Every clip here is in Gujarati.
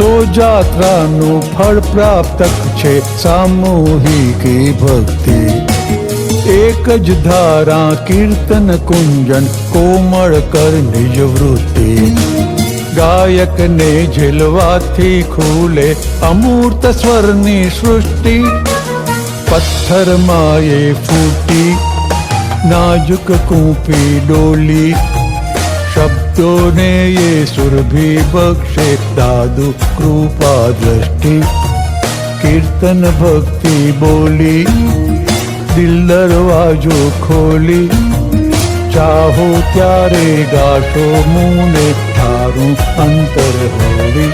સો જાત્રાનું ફળ પ્રાપ્તક છે સામૂહિકી ભક્તિ. એક જ ધારા, કીર્તન, કુંજન, કોમળ કર નિજ વૃત્તિ ગાયકને ઝીલવાથી ખુલે અમૂર્ત સ્વરની સૃષ્ટિ. પથ્થરમાં એ ફૂટી, નાજુક કૂપી ડોલી શબ્દોને એ સુરભી બક્ષે દાદુ કૃપા દ્રષ્ટિ કીર્તન ભક્તિ બોલી દિલ દરવાજો ખોલી ચાહો ત્યારે ગાશો મુને ઠારું અંતર હોળી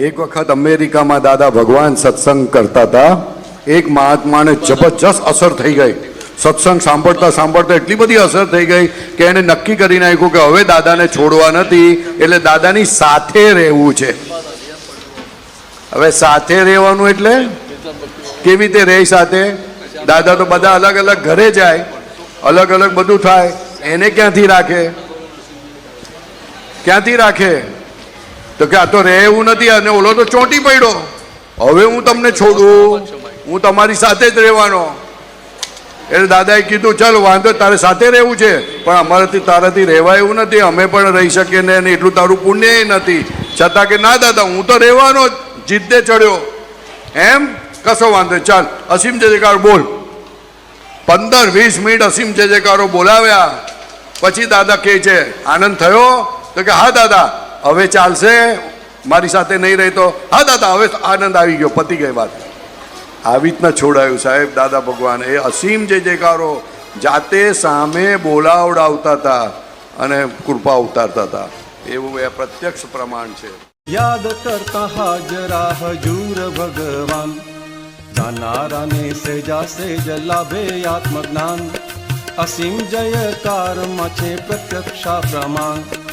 એક વખત અમેરિકામાં દાદા ભગવાન સત્સંગ કરતા હતા એક મહાત્માને જબરજસ્ત અસર થઈ ગઈ સત્સંગ સાંભળતા સાંભળતા એટલી બધી અસર થઈ ગઈ કે એને નક્કી કરી નાખ્યું કે હવે દાદાને છોડવા નથી, એટલે દાદાની સાથે રહેવું છે. હવે સાથે રહેવાનું એટલે કેવી રીતે રહે સાથે? દાદા તો બધા અલગ અલગ ઘરે જાય, અલગ અલગ બધું થાય, એને ક્યાંથી રાખે? ક્યાંથી રાખે? તો કે આ તો રહે એવું નથી, અને ઓલો તો ચોંટી પડ્યો. હવે હું તમને છોડું, હું તમારી સાથે જ રહેવાનો. એટલે દાદાએ કીધું, ચાલ, વાંધો તારે સાથે રહેવું છે. પણ અમારાથી તારાથી રહેવાય એવું નથી. અમે પણ રહી શકીએ ને એટલું તારું પુણ્ય નથી. છતાં કે, ના, દાદા, હું તો રહેવાનો જ. જીદ્દે ચડ્યો. એમ? કશો વાંધો. ચાલ, અસીમ જય જયકાર બોલ. પંદર, વીસ મિનિટ અસીમ જજેકારો બોલાવ્યા. પછી દાદા કહે છે, આનંદ થયો? તો કે, હા, દાદા, હવે ચાલશે. મારી સાથે નહીં રહી તો હા, દાદા, હવે આનંદ આવી ગયો. પતી ગઈ વાત. આવી રીતના છોડાયું. સાહેબ, દાદા ભગવાન, એ અસીમ જય જયકારો જાતે સામે બોલાવડાવતા હતા અને કૃપા ઉતારતા હતા. એવું એ પ્રત્યક્ષ પ્રમાણ છે. યાદ કરતા હાજરા હજૂર ભગવાન. જાનારાને સેજા સેજ લાભે આત્મજ્ઞાન. અસીમ જયકારમાં છે પ્રત્યક્ષા પ્રમાણ.